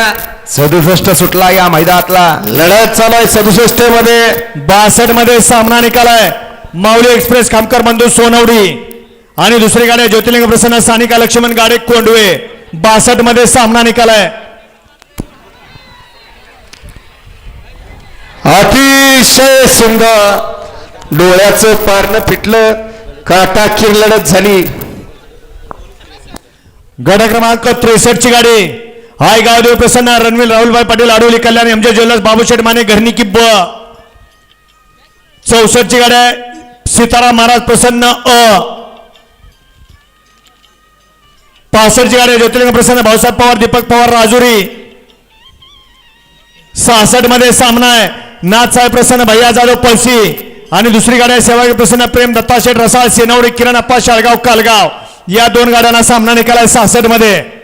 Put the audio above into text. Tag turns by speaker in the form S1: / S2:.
S1: गाड्या
S2: सदुसष्ट सुटला या मैदानातला.
S1: लढत चालू आहे
S3: सदुसष्टमध्ये बासष्टमध्ये सामना निकालाय माऊली एक्सप्रेस खामकर बंधू सोनवडी. आणि दुसरी गाडी आहे ज्योतिर्लिंग प्रसन्न सानिका लक्ष्मण गाडे कोंडवे. बासष्टमध्ये सामना निकालाय
S1: अतिशय सुंदर. डोळ्याचं पारणं फिटलं. काटाकीर लढत झाली.
S3: गट क्रमांक त्रेसष्ट ची गाडी. हाय गावदेव प्रसन्न रणवीर राहुलभाई पाटील आडोली कल्याण एमजे ज्वेलर्स बाबूशेठ माने घरणी किब्ब चौसष्ट ची गाडी आहे. सीताराम महाराज प्रसन्न अ. पासष्ट ची गाडी आहे ज्योतिर्लिंग प्रसन्न भाऊसाहेब पवार दीपक पवार राजुरी. सहासष्टमध्ये सामना आहे. नाथसाहेब प्रसन्न भैया जाधव पळशी. आणि दुसरी गाडी आहे सेवागी प्रसन्न प्रेम दत्ताशेठ रसाळ सेनवडी किरण अप्पा शाळगाव कालगाव. या दोन गाड्यांना सामना निकालाय सहासष्टमध्ये